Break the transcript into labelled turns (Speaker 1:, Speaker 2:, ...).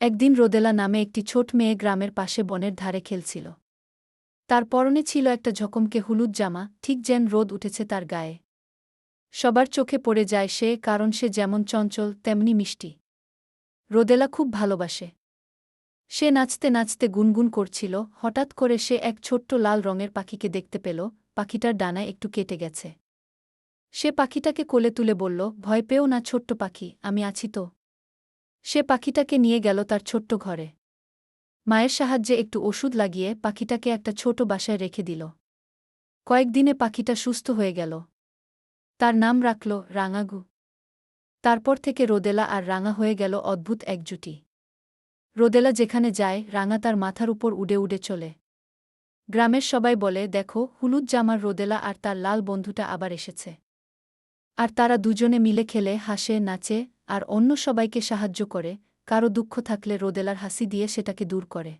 Speaker 1: একদিন রোদেলা নামে একটি ছোট মেয়ে গ্রামের পাশে বনের ধারে খেলছিল। তার পরনে ছিল একটা ঝকমকে হলুদ জামা, ঠিক যেন রোদ উঠেছে তার গায়ে। সবার চোখে পড়ে যায় সে, কারণ সে যেমন চঞ্চল, তেমনি মিষ্টি। রোদেলা খুব ভালোবাসে। সে নাচতে নাচতে গুনগুন করছিল, হঠাৎ করে সে এক ছোট্ট লাল রঙের পাখিকে দেখতে পেল, পাখিটার ডানায় একটু কেটে গেছে। সে পাখিটাকে কোলে তুলে বলল, ভয় পেও না ছোট্ট পাখি, আমি আছি তো। সে পাখিটাকে নিয়ে গেল তার ছোট্ট ঘরে। মায়ের সাহায্যে একটু ওষুধ লাগিয়ে পাখিটাকে একটা ছোট বাসায় রেখে দিল। কয়েকদিনে পাখিটা সুস্থ হয়ে গেল। তার নাম রাখল রাঙাগু। তারপর থেকে রোদেলা আর রাঙা হয়ে গেল অদ্ভুত এক জুটি রোদেলা যেখানে যায়, রাঙা তার মাথার উপর উড়ে উড়ে চলে। গ্রামের সবাই বলে, দেখো, হলুদ জামার রোদেলা আর তার লাল বন্ধুটা আবার এসেছে। আর তারা দুজনে মিলে খেলে, হাসে, নাচে আর অন্য সবাইকে সাহায্য করে কারও দুঃখ থাকলে রোদেলার হাসি দিয়ে সেটাকে দূর করে।